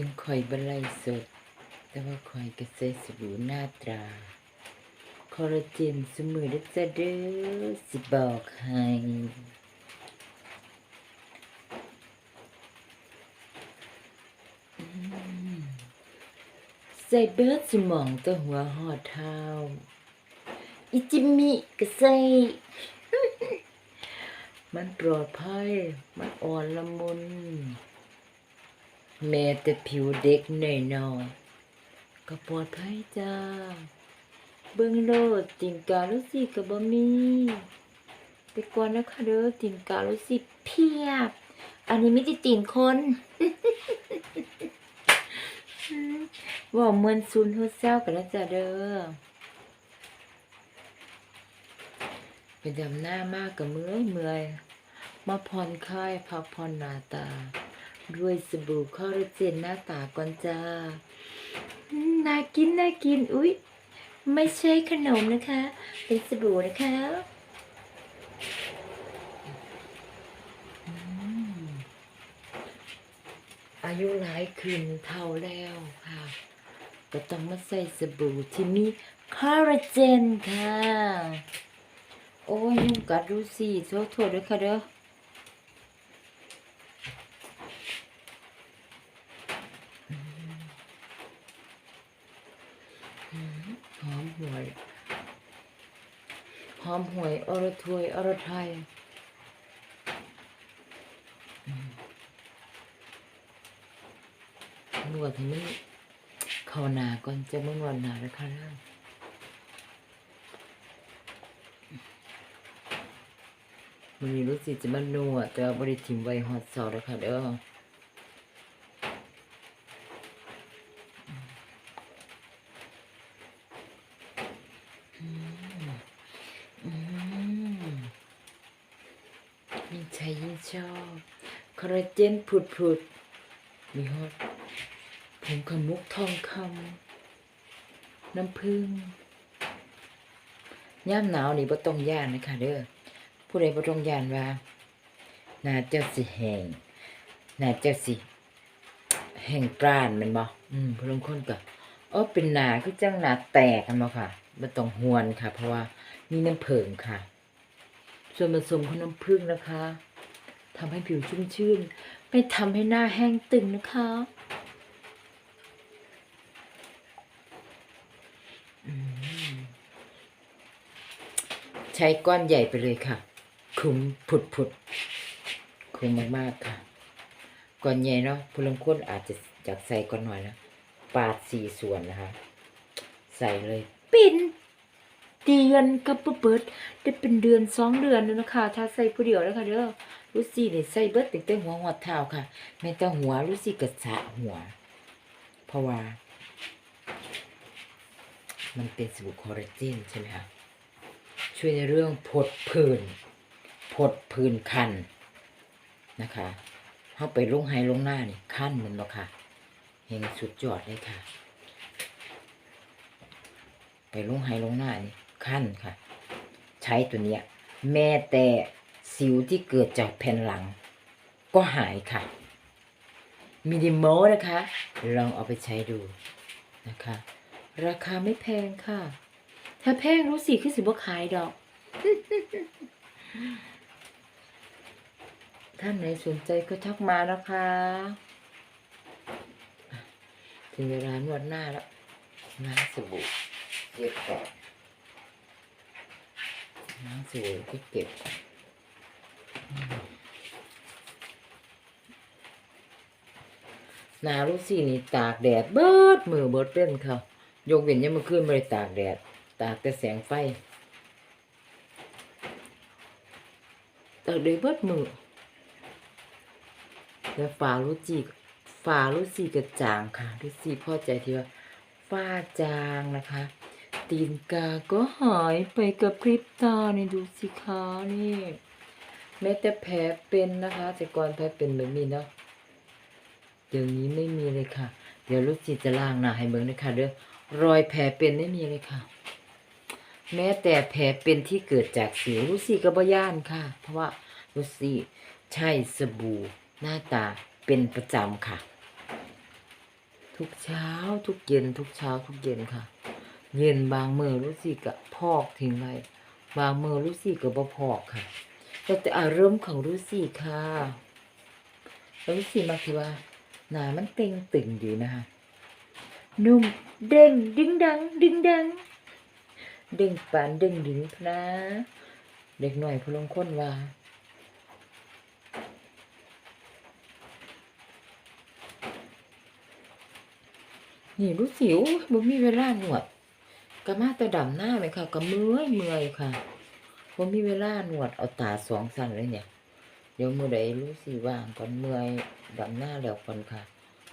ถึงข่อยบรรลัยสด แต่ว่าข่อยก็ใส่สบู่หน้าตรา คอลลาเจนสมือด้อจ้ะเด้อสิบอกให้ใส่เบิดสมองตัวหัวหอดเท้าอิจิมิก็ใส่มันปลอดภัย มันอ่อนละมุน แม้แต่ผิวเด็กหน่อยๆก็ปลอดภัยจ้า เบิ่งโลดติ่งกาลุสิก็บ่มีไปก่อนนะคะเด้อติ่งกาลุสิเพียบ อันนี้ไมีแต่ติ่งคนว่าเหมือนซูนโฮเซลกันแล้วจ้ะเด้อเป็นดำหน้ามากกับเมื่อยเมื่อยมาผ่อนคลายพักผ่อนหน้าตา ด้วยสบู่คอลลาเจนหน้าตาก่อนจ้าน่ากินน่ากิน อุ๊ย ไม่ใช่ขนมนะคะ เป็นสบู่นะคะอายุหลายคืนเท่าแล้วค่ะ ก็ต้องมาใส่สบู่ที่มีคอลลาเจนค่ะ โอ้ยยุงกัดดูสิโทษโทษด้วยค่ะเด้อมอืม หอมหวย หอมหวยอรถวยอรไทยอืมนวดให้มันเข้าหนาก่อนจะมันวันหนาแล้วค่ะเด้อมันนี้รู้สึกจะมันนัวแต่ว่าบริทิมไว้ฮอตซอสแล้วค่ะเด้ออืมอืมยิ่งใช้ยิ่งชอบคอ ลลาเจนผุดผุดมีฮอตผงขมุกทองคำน้ำผึ้งย่ามหนาวนี่บ่ต้องย่านนะคะเด้อผู้ใดบ่ต้องยานว่าหน้าเจ้าสิแห้งหน้าเจ้าสิแห้งกรานม่นบ่อืมผู้ลางคนก็เออเป็นหนาคือจังหนาแตกกันบ่ค่ะบ่ต้องหวนค่ะ เพราะว่ามีน้ำผึ้งค่ะ ส่วนผสมของน้ำผึ้งนะคะ ทำให้ผิวชุ่มชื่น ไม่ทำให้หน้าแห้งตึงนะคะใช้ก้อนใหญ่ไปเลยค่ะ คุ้มผุดผุดคุ้มมากๆค่ะ ก้อนใหญ่เนาะผู้ลางคนอาจจะอยากใส่ก้อนหน่อยนะปาดสี่ส่วนนะคะ ใส่เลย ปิ่นเดือนกับเปิดได้เป็นเดือนสองเดือนแล้วนะคะ ถ้าใส่ผู้เดียวแล้วค่ะเด้อ รู้สิเนี่ยใส่เบิดตั้งแต่หัวหอดเท้าค่ะแม้แต่หัวรู้สิกระสะหัว เพราะว่า มันเป็นสบู่คอลลาเจนใช่ไหมคะช่วยในเรื่องผดผื่นผดผื่นคันนะคะเข้าไปลงไฮลงหน้านี่คันแมันบ่ค่ะเห็นสุดยอดเลยค่ะ ไปลงไฮลงหน้านี่คันค่ะ ใช้ตัวเนี้ยแม้แต่ สิวที่เกิดจากแผ่นหลัง ก็หายค่ะ มินิโมนะคะ ลองเอาไปใช้ดูนะคะ ราคาไม่แพงค่ะ ถ้าแพงรู้สิคือสิบ่ขายดอก ท่านไหนสนใจก็ทักมานะคะ ถึงเวลานวดหน้าแล้วล้างสบู่เก็บก่อนล้างสบู่ก็เก็บอื หนารู้สินี่ตากแดดเบิดมือเบิดเป็นค่ะยกเว้นยังมาขึ้นไม่ได้ตากแดด ตากแต่แสงไฟตากแดดเบิดมือแล้วฝารู้จีฝารู้สีกระจางค่ะรู้สีพ่อใจที่ว่าฝ้าจางนะคะ ตีนกาก็หายไปกับพริบตานี่ดูสิคะนี่แม้แต่แผลเป็นนะคะแต่ก่อนแผลเป็นแบบนี้เนาะ เดี๋ยวนี้ไม่มีเลยค่ะ เดี๋ยวลูกจิตจะล้างหน้าให้เบิ่งนะคะเด้อรอยแผลเป็นไม่มีเลยค่ะ แม้แต่แผลเป็นที่เกิดจากสิวลูกสีก็บ่ย่านค่ะ เพราะว่าลูกสีใช้สบู่หน้าตาเป็นประจำค่ะ ทุกเช้าทุกเย็น ทุกเช้าทุกเย็นค่ะ เย็นบางมือรู้สิกะพอกทิ้งไว้บางมือรู้สิกะบ่พอกค่ะแล้วแต่อารมณ์ของรู้สิค่ะล้วรู้สิมาคือว่า หนามันเต็งตึงดีนะคะนุ่มเด้งดึงดัง ดึงดัง เด้งปานเด้งดึงพนะ เด็กหน่อยพลงค้นว่านี่รู้สิวบ่มีเวลาหนวดก็มาต่ดำหน้าไหมค่ะก็เมื่อยเมื่อยค่ะบ่มีเวลาหนวดเอาตาสองสั่นเลยเนี่ย เดี๋ยวมื้อใดรู้สิว่างก่อนเมื่อยดำหน้าแล้วก่อนค่ะ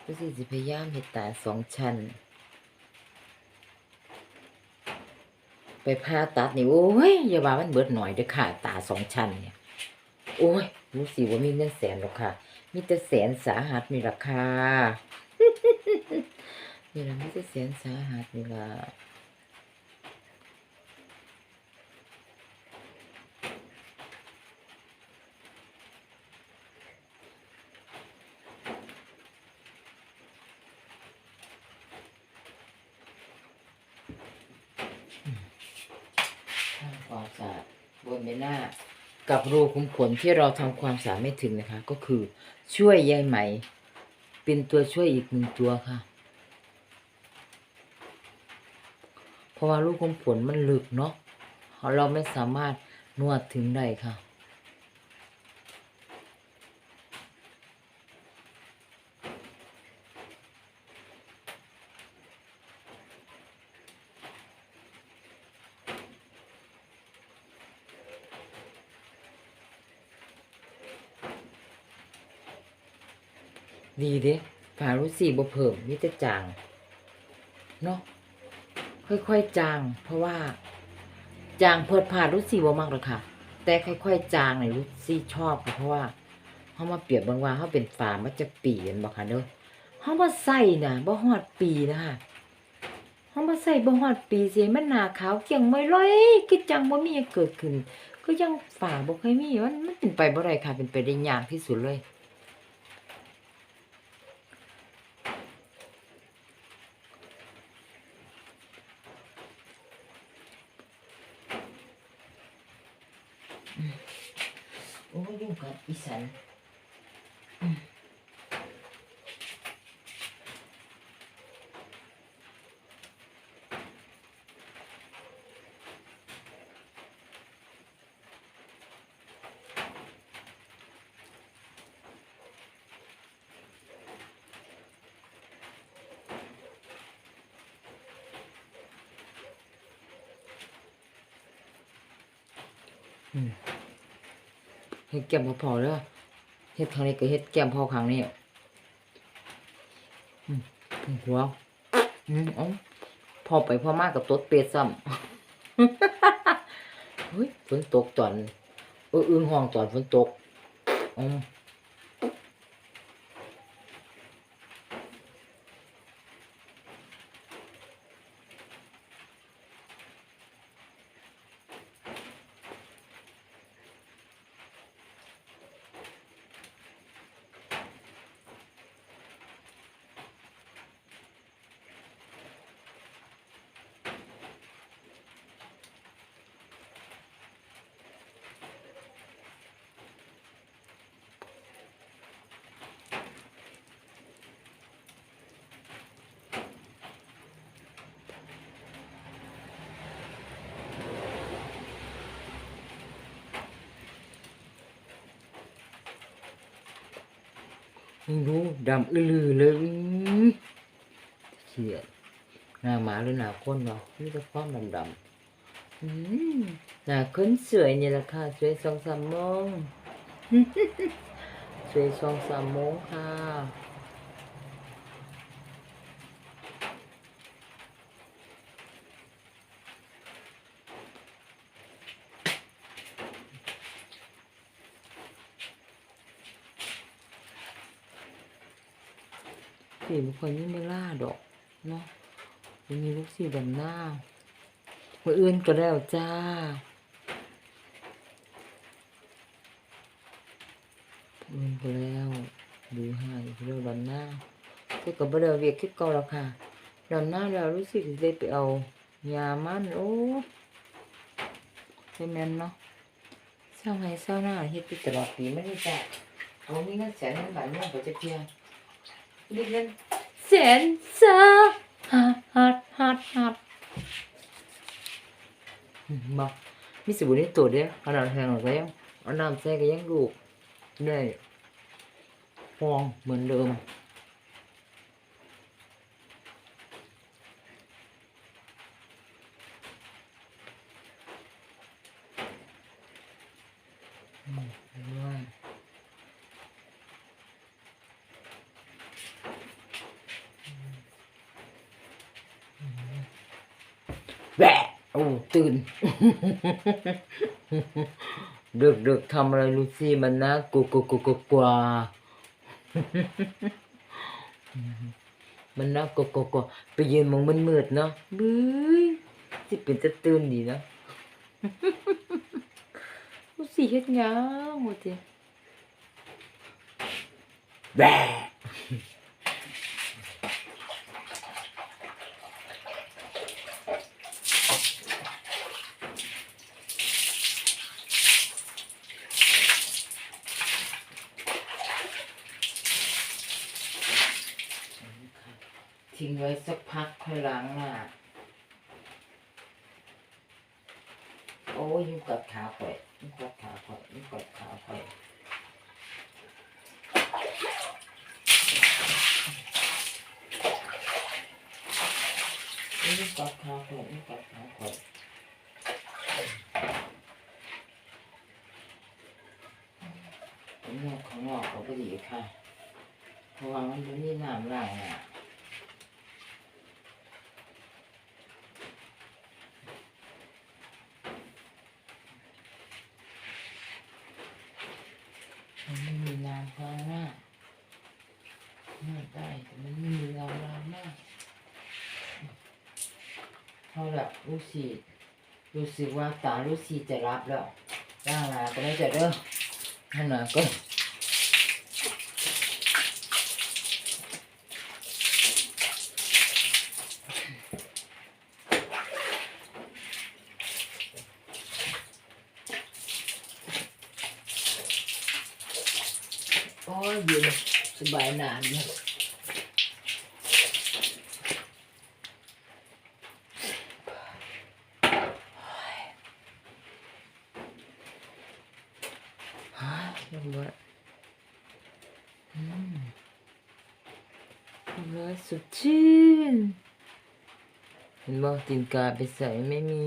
รู้สิสิพยายามเฮ็ดตาสองชั้น ไปผ่าตัดนี่โอ้ยอย่าว่ามันเบิดหน่อยเด้อค่ะ ตาสองชั้นเนี่ยโอ้ยรู้สิว่ามีเงินแสนหรอกค่ะ มีแต่แสนสาหัสนี่ราคานี่ละมีแต่แสนสาหัสนี่ละทำความสะอาด บนหน้ากับรูขุมขนที่เราทำความสะอาดไม่ถึงนะคะ ก็คือช่วยใยไหม เป็นตัวช่วยอีกหนึ่งตัวค่ะ เพราะว่ารูขุมขนมันลึกเนาะเราไม่สามารถนวดถึงได้ค่ะ ดีเด้ฝารู้สีบ่เพิ่มมีแต่จางเนาะค่อยๆจาง เพราะว่า จางเพิดผ่ารู้สีบ่มากหรอกค่ะ แต่ค่อยๆจางในรู้สีชอบเพราะว่าเขามาเปรียบบางว่าเขาเป็นฝามันจะปีนบ่ค่ะเด้อเขามาใส่น่ะบ่ฮอดปีนะคะเขามาใส่บ่ฮอดปีเสียมันหนาขาวเกี่ยงไม่ร้อยคือจังบ่มีเกิดขึ้น ก็ยังฝาบ่เคยมีมันมันเป็นไปบ่ได้ค่ะเป็นไปได้ยากที่สุดเลย โอ้ย เฮ็ดแก้มพอๆเด้อเฮ็ดครั้งนี้ก็เฮ็ดแก้มพอครั้งนี้หัวอืมอ๋อพอไปพอมากกับตัวเป็ดซ้ำเฮ้ยฝนตกตอนเอออึ้งห้องตอนฝนตกอืม นี่ดูดำอื้อลือเลยเขียนหน้าหมาหรือหน้าคนเนาะนี่จะความดำดำหน้าคนสวยนี่แหละค่ะ สวยสองสามมงสวยสองสามมงค่ะ สีบุคคลนี่ไม่ล่าดอกเนาะมันมีลูกสี่ดำหน้ามืออื่นก็แล้วจ้าอื่นก็แล้วดูให้เรื่องดำหน้าแต่ก็บ่ได้เอาเวียกคือเก่าแล้วค่ะดำหน้าแล้วรู้สึกได้ไปเอายามันโอ้ใช่แม่นเนาะเศร้าให้เศร้าหน้าเฮ็ดไปตลอดปีไม่ได้จ้ะเอามีเงินแสนเงินบาทเนี่ยบ่จะเพียง เรียกเงินแสนซาฮัดฮัดฮัดฮัดอืมบ่มีสิบุนี่ตัวเดียวอขนาดแทงออกแล้วเอาน้ำใส่ก็ยังลูกได้ฟองเหมือนเดิม ด้วยแหวะ โอ้ตื่นดึกดึกทำอะไรลูซี่มันนะกูกูกูกูกว่ามันนะกูกูกูไปยืนมองมันมืดเนาะบื้ยสิเป็นจะตื่นดีนะลูซี่เฮ็ดหยังวะติแหวะ ทิ้งไว้ สักพักค่อยล้างหน้า โอ้ยยุ่งกัดขาข่อยยุ่งกัดขาข่อยยุ่งกัดขาข่อยยุ่งกัดขาข่อยยุ่งกัดขาข่อยนอกข้างนอกก็ดีค่ะเพราะว่ามันจะมีน้ำล้างอะ มันไม่มีน้ำล้างหน้าหน้าได้แต่มันไม่มีน้ำล้างหน้า เอาละลูกศิษย์รู้สึกว่าตาลูกศิษย์จะรับแล้วร่างหนาก็ไม่จะเด้อขนาดก็โอ้ยเย็นสบายนานเนี่ยฮะ ยังไงอืมเลยสุดชื่นเห็นบอกตีนกาไปใส่ไม่มี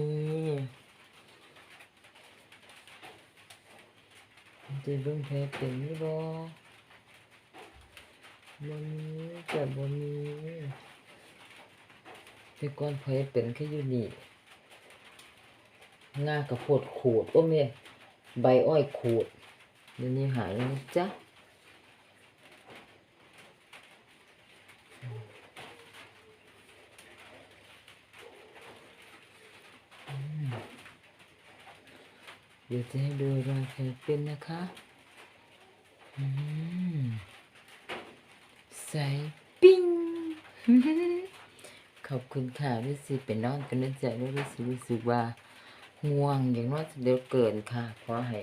จะเบิ่งแพ้เป็นนี่บ่บ่มีแต่บ่มีแต่ก่อนเผยเป็นแค่อยู่นี่งากระโพดขูดโอ้แม่ใบอ้อยขูด เดี๋ยวนี้หายแล้วนะจ๊ะเดี๋ยวจะให้ดูรอยแผลเป็นนะคะอืมใส่ปิ้ง ขอบคุณค่ะรู้สึกเป็นนอนกันนะจ๊ะแล้วรู้สึกรู้สึกว่า ง่วงอย่างน้อยเดี๋ยวเกินค่ะ ขอให้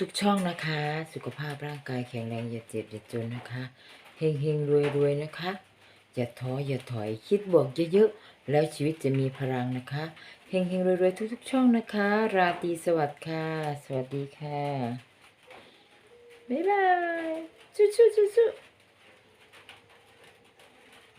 ทุกๆช่องนะคะ สุขภาพร่างกายแข็งแรงอย่าเจ็บอย่าจนนะคะเฮงเฮงรวยรวยๆนะคะอย่าท้ออย่าถอยคิดบวกเยอะๆแล้วชีวิตจะมีพลังนะคะเฮงเฮงรวยๆทุก ๆ ช่องนะคะ ราตรีสวัสดิ์ค่ะ สวัสดีค่ะบ๊ายบายชู่ๆชู่ๆ